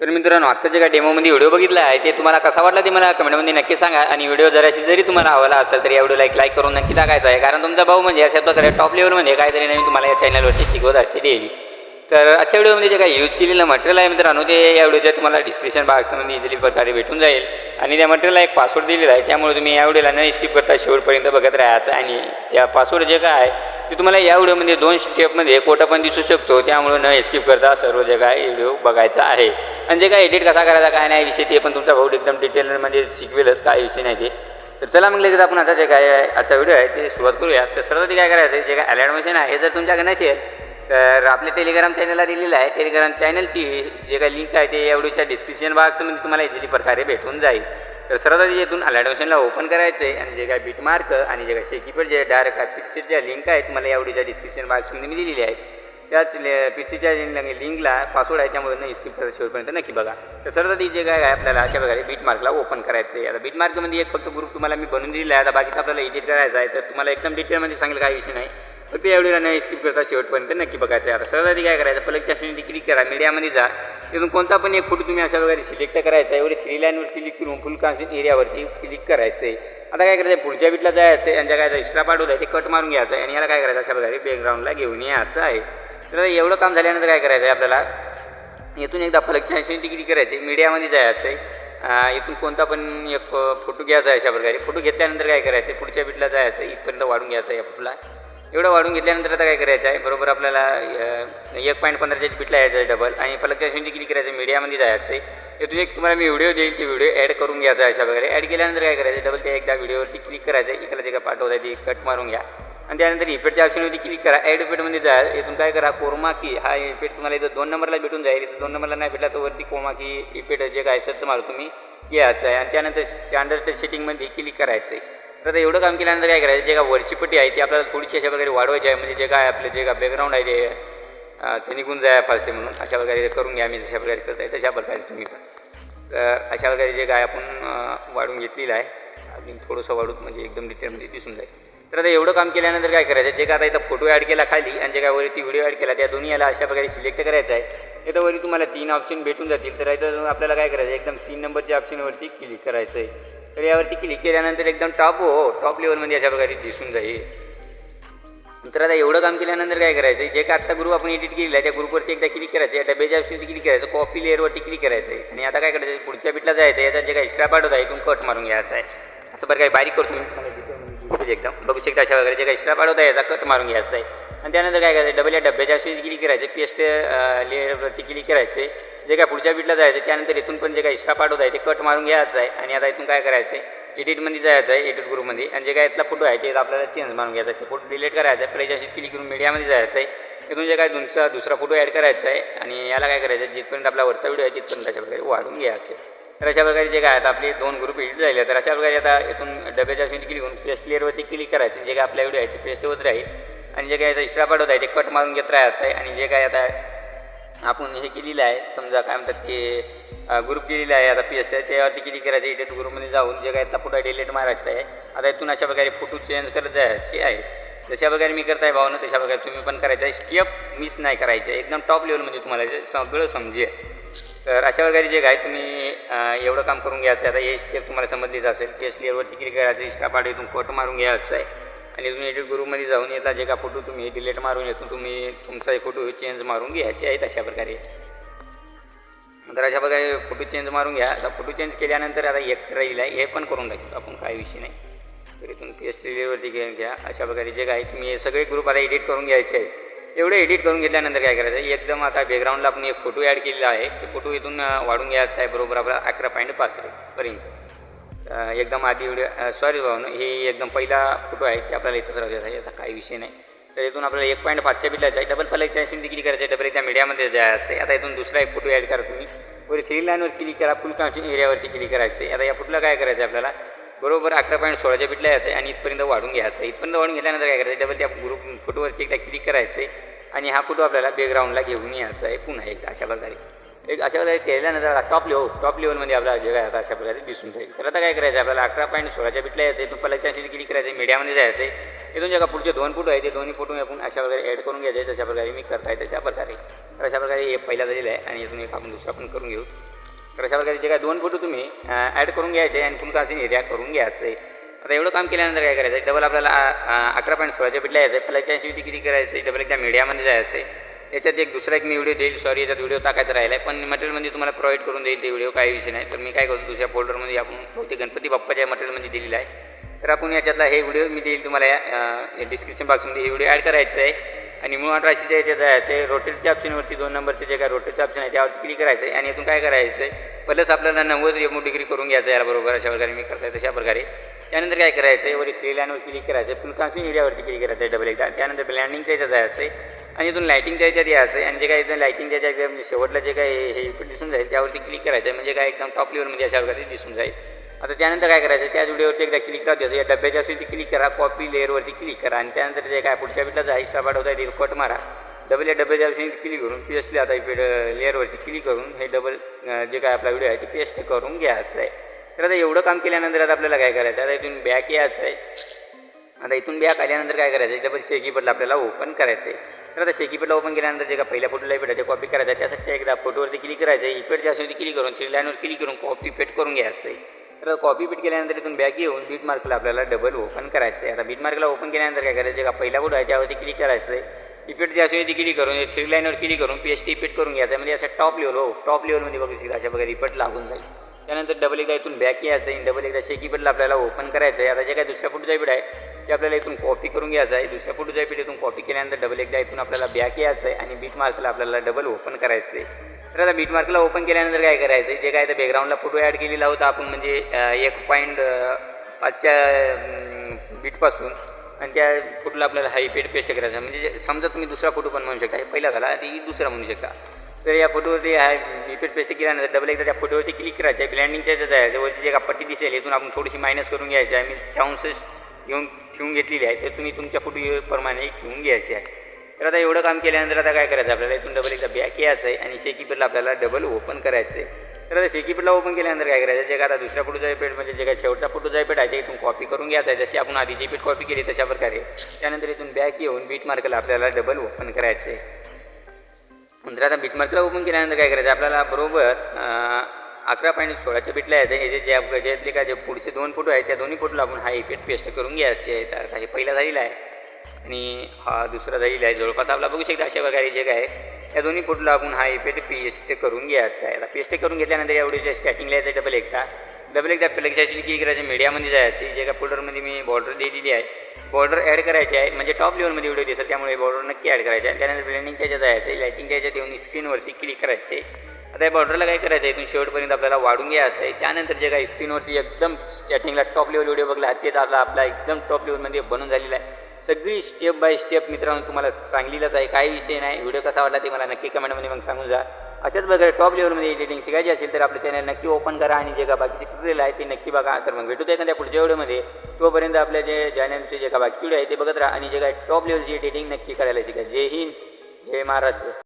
तर मित्रांनो आत्ताच्या काय डेमोमध्ये व्हिडिओ बघितला आहे ते तुम्हाला कसा वाटला ते मला कमेंटमध्ये नक्की सांगा. आणि व्हिडिओ जराशी जरी तुम्हाला हवाला असेल तर या व्हिडिओला एक लाईक करून नक्की टाकायचा आहे. कारण तुमचा भाऊ म्हणजे अशा प्रकारे टॉप लेवलमध्ये काहीतरी नवीन तुम्हाला या चॅनलवरती शिकवत असते डेली तर आजच्या व्हिडिओमध्ये जे काही यूज केलेलं मटेरियल आहे मित्रांनो ते या व्हिडिओच्या तुम्हाला डिस्क्रिप्शन बॉक्समध्ये इझिली प्रकारे भेटून जाईल. आणि त्या मटेरियलला एक पासवर्ड दिलेला आहे त्यामुळे तुम्ही या व्हिडिओला न स्किप करता शेवटपर्यंत बघत राहायचं आणि त्या पासवर्ड जे काय आहे ते तुम्हाला या व्हिडिओमध्ये दोन स्टेपमध्ये कोटा पण दिसू शकतो त्यामुळे न स्किप करता सर्व जे काय व्हिडिओ बघायचा आहे. आणि जे काय एडिट कसा करायचा काय नाही विषय ते पण तुमचा भाऊ एकदम डिटेलमध्ये शिकवेलच काय विषय नाही ते. तर चला मग लगेच आपण आता जे काय आहे, आजचा व्हिडिओ आहे ते सुरुवात करूया. तर सर्वात काय करायचं आहे जे काय अलर्ट मशीन आहे हे जर तुमच्याकडे नसेल तर आपल्या टेलिग्राम चॅनलला दिलेलं आहे. टेलिग्राम चॅनलची जे काही लिंक आहे ते या व्हिडिओच्या डिस्क्रिप्शन बॉक्समध्ये तुम्हाला इझिली प्रकारे भेटून जाईल. तर सर्वात आधी येथून अलर्ट ओपन करायचं आहे आणि जे काय बीटमार्क आणि जे काय शेकीपर जे डायरेक्ट आहे ज्या लिंक आहेत तुम्हाला या व्हिडिओच्या डिस्क्रिप्शन बॉक्समध्ये मी दिलेली आहे त्याच पिक्चरच्या लिंकला पासवर्ड आहे त्यामुळे स्किप शेवटपर्यंत नक्की बघा. तर सर्वात आधी जे काय आहे आपल्याला अशा प्रकारे बीट मार्कला ओपन करायचं आहे आता बीट मार्कमध्ये एक फक्त ग्रुप तुम्हाला मी बनवून दिलेला आहे. आता बाकीचं आपल्याला एडिट करायचं आहे. तर तुम्हाला एकदम डिटेलमध्ये सांगेल काय विषय नाही. ते एवढीला नाही स्किप करता शेवटपर्यंत नक्की बघायचं आहे आता सर्वात काय करायचं? पलकच्या श्रेणीत क्लिक करा मीडियामध्ये जा. तिथून कोणता पण एक फोटो तुम्ही अशा प्रकारे सिलेक्ट करायचा आहे. थ्री लाईनवर क्लिक करून फुल कॉन्सेंट एरियावरती क्लिक करायचं आहे आता काय करायचं आहे पुढच्या बीटला जायचं आहे आणि ज्या काय एक्स्ट्रा पार्ट होत आहे ते कट मारून घ्यायचं आहे. आणि याला काय करायचं? अशा प्रकारे बॅकग्राऊंडला घेऊन यायचं आहे. तर एवढं काम झाल्यानंतर काय करायचं आहे आपल्याला? इथून एकदा फलकच्या श्रेणी क्लिक करायची मीडियामध्ये जायचं आहे इथून कोणता पण एक फोटो घ्यायचा आहे अशा प्रकारे. फोटो घेतल्यानंतर काय करायचं आहे पुढच्या बीटला जायचं इथपर्यंत वाढून घ्यायचं आहे या फोटोला एवढं वाढून घेतल्यानंतर आता काय करायचं आहे? बरोबर आपल्याला एक पॉईंट पंधराच्या बीटला यायचं आहे डबल आणि पलकच्या श्रेणी क्लिक करायचं मीडियामध्ये जायचं आहे. इथून एक तुम्हाला मी व्हिडिओ देईल ते व्हिडिओ ॲड करून घ्यायचा आहे अशा वगैरे ॲड केल्यानंतर काय करायचं डबल त्या एकदा व्हिडिओवरती क्लिक करायचं आहे. इकडे जे काय पाठवत आहे ते कट मारून घ्या. आणि त्यानंतर इफेक्टच्या ऑप्शनवरती क्लिक करा. ॲड इफेक्टमध्ये जा इथून काय करा? कोरमा की हा इफेक्ट तुम्हाला इथं दोन नंबरला भेटून जाईल. इथं दोन नंबरला नाही भेटला तर वरती कोमा की इफेक्ट जे काय सर्च मारू तुम्ही यायचं आहे. आणि त्यानंतर स्टँडर्ड सेटिंगमध्ये क्लिक करायचं आहे. तर आता एवढं काम केल्यानंतर काय करायचं? जे काय वरची पट्टी आहे ती आपल्याला थोडीशी अशा प्रकारे वाढवायची आहे. म्हणजे जे काय आपलं जे काय बॅकग्राऊंड आहे ते ते निघून जाय फास्ट म्हणून. अशा प्रकारे करून घ्या. मी जशा प्रकारे करत आहे तशा प्रकारे तुम्ही तर अशा प्रकारे जे काय आपण वाढून घेतलेलं आहे अजून थोडंसं वाढून म्हणजे एकदम डिटेलमध्ये दिसून जाईल. तर आता एवढं काम केल्यानंतर काय करायचं? जे का आता इथं फोटो ॲड केला खाली आणि जे काय वरती व्हिडिओ ॲड केला त्या दोन्ही याला अशा प्रकारे सिलेक्ट करायचं आहे. इथं वरी तुम्हाला तीन ऑप्शन भेटून जातील. तर इथं आपल्याला काय करायचं? आहे एकदम तीन नंबरच्या ऑप्शनवरती क्लिक करायचं आहे. तर यावरती क्लिक केल्यानंतर एकदम टॉप हो टॉप लेवलमध्ये अशा प्रकारे दिसून जाईल. तर आता एवढं काम केल्यानंतर काय करायचं? आहे जे काय आत्ता ग्रुप आपण एडिट केलेला आहे त्या ग्रुपवरती एकदा क्लिक करायचं. या डब्याच्या ऑप्शनवरती क्लिक करायचं. कॉपी लेअरवरती क्लिक करायचं. आहे आणि आता काय करायचं? पुढच्या बिटला जायचं. आहे याचा जे काय एक्स्ट्रा पार्ट होता इथून कट मारून घ्यायचा आहे. असं बरं काही बारीक करून एकदम बघू शकता. अशा वगैरे जे काही एक्स्ट्रा पार्ट होता याचा कट मारून घ्यायचा आहे. आणि त्यानंतर काय करायचं डबल या डब्याच्या ऑप्शनवरती क्लिक करायचं पेस्ट लेअरवरती क्लिक करायचे. जे काय पुढच्या बीटला जायचं त्यानंतर इथून पण जे काही एक्स्ट्रा पाठवत आहे ते कट मारून घ्यायचं आहे. आणि आता इथून काय करायचं आहे एडिटमध्ये जायचं आहे एडिट ग्रुपमध्ये आणि जे काय इथला फोटो आहे ते आपल्याला चेंज मारून घ्यायचा आहे. ते फोटो डिलीट करायचा आहे प्लेज अशी क्लिक करून मीडियामध्ये जायचं आहे. इथून जे काय तुमचा दुसरा फोटो ॲड करायचा आहे आणि याला काय करायचं आहे जिथपर्यंत आपला वरचा व्हिडिओ आहे तिथपर्यंत अशा प्रकारे वाढून घ्यायचं आहे. तर अशा प्रकारे जे काय आता आपले दोन ग्रुप एडिट झाले तर अशा प्रकारे आता इथून डब्याच्या ऑप्शन क्लिक करून पेस्ट क्लिअरवरती क्लिक करायचं. जे काय आपल्या व्हिडिओ आहे ते पेस्ट होत राहील. आणि जे काय आता इशरा पाठवत होत आहे ते कट मारून घेत राहायचं आहे. आणि जे काय आता आपण हे केलेलं आहे समजा काय म्हणतात ते ग्रुप केलेलं आहे आता पी एस आहे त्यावरती किती करायचं एडिट ग्रुपमध्ये जाऊन जे काय आता फोटो डिलीट मारायचं आहे आता इथून अशा प्रकारे फोटो चेंज करत जायचे आहे. जशा प्रकारे मी करताय भावना तशा प्रकारे तुम्ही पण करायचं आहे स्टेप मिस नाही करायचे. एकदम टॉप लेवलमध्ये तुम्हाला सगळं समजेल. तर अशा प्रकारे जे काय तुम्ही एवढं काम करून घ्यायचं आहे. आता हे स्टेप तुम्हाला समजलीच असेल. पेस्ट लेअरवरती क्लिक करायचं इस्टा पार्ट फोटो मारून घ्यायचं आहे. आणि तुम्ही एडिट ग्रुपमध्ये जाऊन येता जे का फोटो तुम्ही डिलीट मारून येतो तुम्ही तुमचा फोटो चेंज मारून घ्यायचे आहेत अशा प्रकारे. तर अशा प्रकारे फोटो चेंज मारून घ्या. आता फोटो चेंज केल्यानंतर आता एक राहील आहे हे पण करून टाकतो आपण काही विषय नाही. तर इथून पी एस टीवरती घेऊन घ्या. अशा प्रकारे जे काय तुम्ही हे सगळे ग्रुप आता एडिट करून घ्यायचे आहेत. एवढे एडिट करून घेतल्यानंतर काय करायचं? आहे एकदम आता बॅकग्राऊंडला आपण एक फोटो ॲड केलेला आहे. ते फोटो इथून वाढून घ्यायचा आहे बरोबर आपला अकरा पॉईंट पाच पर्यंत. एकदम आधी व्हिडिओ सॉरी भाऊ हे एकदम पहिला फोटो आहे की आपल्याला इथंच राहू द्यायचा याचा काही विषय नाही. तर इथून आपल्याला एक पॉईंट पाचच्या बिटला आहे डबल पलकच्या सिंधी क्लिक करायचं आहे डबल त्या मीडियामध्ये जायचं आहे. आता इथून दुसरा एक फोटो ॲड करा तुम्ही. वर थ्री लाईनवर क्लिक करा फुल कॉन्स्टिंग एरियावरती क्लिक करायचं आहे. आता या फोटोला काय करायचं आहे आपल्याला? बरोबर अकरा पॉईंट सोळाच्या बिटला यायचं आहे आणि इथपर्यंत वाढून घ्यायचं आहे. इथपर्यंत वाढून घेतल्यानंतर काय करायचं डबल त्या ग्रुप फोटोवरती एकदा क्लिक करायचं आहे. आणि हा फोटो आपल्याला बॅकग्राऊंडला घेऊन यायचा आहे पुन्हा एकदा अशा प्रकारे. एक अशा प्रकारे केल्यानंतर टॉप लेवल टॉप लेवलमध्ये आपला जे काय आता अशा प्रकारे दिसून जाईल तर आता काय करायचं आपल्याला अकरा पॉईंट सोळाच्या बिटला यायचं इथून पलाच्या क्लिक करायचं मीडियामध्ये जायचं आहे इथून जे पुढचे दोन फोटो आहे ते दोन्ही फोटो आपण अशा प्रकारे ॲड करून घ्यायचे तशा प्रकारे मी करता येते त्या प्रकारे. तर अशा प्रकारे हे पहिला झालेला आहे आणि इथून एक आपण दुसरा पण करून घेऊ. तर अशा प्रकारे जे काय दोन फोटो तुम्ही ॲड करून घ्यायचे आणि तुमचा असे एरिया करून घ्यायचं आहे आता एवढं काम केल्यानंतर काय करायचं आहे डबल आपल्याला अकरा पॉईंट सोळाच्या बिटला यायचं आहे पहिल्याच्या ऐंशी किती करायचं आहे डबल एकदा मीडियामध्ये जायचं आहे याच्यात एक दुसरा एक मी व्हिडिओ देईल. सॉरी याच्यात व्हिडिओ टाकायचा राहिला आहे पण मटेरियलमध्ये तुम्हाला प्रोव्हाइड करून देईल ते व्हिडिओ काही विषय नाही. तर मी काय करतो दुसऱ्या फोल्डरमध्ये आपण बहुतेक गणपती बाप्पाच्या मटेरियलमध्ये दिलेला आहे. तर आपण याच्यातला हे व्हिडिओ मी देईल तुम्हाला या डिस्क्रिप्शन बॉक्समध्ये हे व्हिडिओ ॲड करायचं आहे. आणि मुळात राशीच्या याच्यात जायचं आहे. रोटेटच्या ऑप्शनवरती दोन नंबरचे जे काय रोटेटचं ऑप्शन आहे त्यावरती क्लिक करायचं आहे. आणि इथून काय करायचं आहे? प्लस आपल्याला नव्वद एमो डिग्री करून घ्यायचं आहे बरोबर अशा प्रकारे मी करताय तशा प्रकारे. त्यानंतर काय करायचं आहे? वरी फ्री लाईनवर क्लिक करायचं आहे. फुल कान्सिंग एरियावरती क्लिक करायचं आहे. डबल एकदा. त्यानंतर ब्लँडिंगच्या याच्यात जायचं आहे. आणि इथून लायटिंगच्या याच्यात यायचं आहे आणि जे काय इथं लायटिंगच्या याच्यात एकदम शेवटला जे काय हे इकडे दिसून जाईल त्यावरती क्लिक करायचं आहे. म्हणजे काय एकदम टॉप म्हणजे अशा प्रकारे दिसून जाईल. आता त्यानंतर काय करायचं त्याच व्हिडिओवरती एकदा क्लिक करा द्यायचं या डब्याच्या असेल ती क्लिक करा कॉपी लेअरवरती क्लिक करा. आणि त्यानंतर जे काय पुढच्या बिटला जा सपाट होता येईल कट मारा. डबल या डब्याच्या असेल क्लिक करून पेस्ट आता लेअरवरती क्लिक करून हे डबल जे काय आपला व्हिडिओ आहे ते पेस्ट करून घ्यायचं आहे. तर आता एवढं काम केल्यानंतर आता आपल्याला काय करायचं आता इथून बॅक यायचं आहे. आता इथून बॅक आल्यानंतर काय करायचं आहे डबल बदला आपल्याला ओपन करायचं आहे. तर आता शेकीपटला ओपन केल्यानंतर जे का पहिल्या फोटोला इकडे आहे ते कॉपी करायचं आहे त्यासाठी एकदा फोटोवरती क्लिक करायचं आहे. इकडच्या असेल क्लिक करून थ्री लाईनवर क्लिक करून कॉपी पेट करून घ्यायचं आहे. तर कॉपी पेट केल्यानंतर इथून बॅग येऊन बीट मार्कला आपल्याला डबल ओपन करायचं आहे. आता बीट मार्कला ओपन केल्यानंतर काय करायचं आहे? का पहिला फोटो आहे त्यावरती क्लिक करायचं आहे. इफेक्ट जे असेल ती क्लिक करून थ्री लाईनवर क्लिक करून पी एच टी इफेक्ट करून घ्यायचं आहे. म्हणजे असं टॉप लेवल हो टॉप लेवलमध्ये बघू शकता. अशा प्रकारे इफेक्ट लागून जाईल. त्यानंतर डबल एकदा इथून बॅक यायचं आहे. डबल एकदा शेकीपटला आपल्याला ओपन करायचं आहे. आता जे काय दुसऱ्या फोटोचा इफेक्ट आहे ते आपल्याला इथून कॉपी करून घ्यायचं आहे. दुसऱ्या फोटोचा इफेक्ट इथून कॉपी केल्यानंतर डबल एकदा इथून आपल्याला बॅक यायचं आहे आणि बीट मार्कला आपल्याला डबल ओपन करायचं आहे. तर आता बीट मार्कला ओपन केल्यानंतर काय करायचं आहे? जे काय तर बॅकग्राऊंडला फोटो ॲड केलेला होता आपण म्हणजे एक पॉईंट पाचच्या बीटपासून आणि त्या फोटोला आपल्याला हा इफेक्ट पेस्ट करायचं आहे. म्हणजे समजा तुम्ही दुसरा फोटो पण म्हणू शकता. पहिला झाला आणि दुसरा म्हणू शकता. तर या फोटोवरती आहे इफेक्ट पेस्ट केल्यानंतर डबल एकदा त्या फोटोवरती क्लिक करायचं आहे ब्लँडिंगच्या जायचं वरती जे का पट्टी दिसेल इथून आपण थोडीशी मायनस करून घ्यायची आहे. मी चान्सेस घेऊन ठेवून घेतलेली आहे तर तुम्ही तुमच्या फोटोप्रमाणे घेऊन घ्यायचे आहे. तर आता एवढं काम केल्यानंतर आता काय करायचं? आपल्याला इथून डबल एकदा बॅक यायचं आहे आणि शेकीपेडला आपल्याला डबल ओपन करायचं आहे तर आता शेकीपेडला ओपन केल्यानंतर काय करायचं? जे काय आता दुसऱ्या फोटोचा पेट म्हणजे जे काय शेवटचा फोटोचा पेट आहे ते इथून कॉपी करून घ्यायचा आहे. जशी आपण आधी जे पेट कॉपी केली तशा प्रकारे. त्यानंतर इथून बॅक येऊन बीट मार्कला आपल्याला डबल ओपन करायचं आहे नंतर आता बीटमार्कला ओपन केल्यानंतर काय करायचं? आपल्याला बरोबर अकरा पॉईंट सोळाच्या बीटला यायचं. आहे याचे जे ज्यातले का जे पुढचे दोन फोटो आहेत त्या दोन्ही फोटोला आपण हा इफेक्ट पेस्ट करून घ्यायचे. तर आता हे पहिला झालेला आहे. आणि हा दुसरा झालेला आहे. जवळपास आपला बघू शकता अशा प्रकारे जे काय त्या या दोन्ही फोटोला आपण हा इफेक्ट पेस्ट करून घ्यायचा आहे. आता पेस्ट करून घेतल्यानंतर एवढे स्टार्टिंगला यायचं डबल एकदा. डबल एकदा फ्लेक्सची की करायची मीडियामध्ये जायची जे का फोल्डरमध्ये मी बॉर्डर दिलेली आहे बॉर्डर ॲड करायची आहे म्हणजे टॉप लेवलमध्ये व्हिडिओ दिसत त्यामुळे बॉर्डर नक्की ॲड करायचं आहे. त्यानंतर ब्लेंडिंगच्या ज्या जायचं आहे लाईटिंगच्या याच्यात येऊन स्क्रीनवरती क्लिक करायचं. आहे आता या बॉर्डरला काय करायचं आहे? इथून शेवटपर्यंत आपल्याला वाढून घ्यायचं आहे. त्यानंतर जे काही स्क्रीनवरती एकदम स्टार्टिंगला टॉप लेवल व्हिडिओ बघला तेच आपला आपला एकदम टॉप लेवलमध्ये बनून झालेला आहे. सगळी स्टेप बाय स्टेप मित्रांनो तुम्हाला सांगलीलाच आहे. काही विषय नाही. व्हिडिओ कसा वाटला ते मला नक्की कमेंटमध्ये मग सांगून जा. अशाच प्रकारे टॉप लेवलमध्ये एडिटिंग शिकायची असेल तर आपलं चॅनल नक्की ओपन करा आणि जे का बाकीचे ट्युटोरियल आहे ते नक्की बघा. तर मग भेटू एखाद्या पुढच्या व्हिडिओमध्ये तोपर्यंत आपल्या जे चॅनलचे जे का बाकी व्हिडिओ आहे ते बघत राहा आणि जे काय टॉप लेवलची एडिटिंग नक्की करायला शिका. जय हिंद. जय महाराष्ट्र.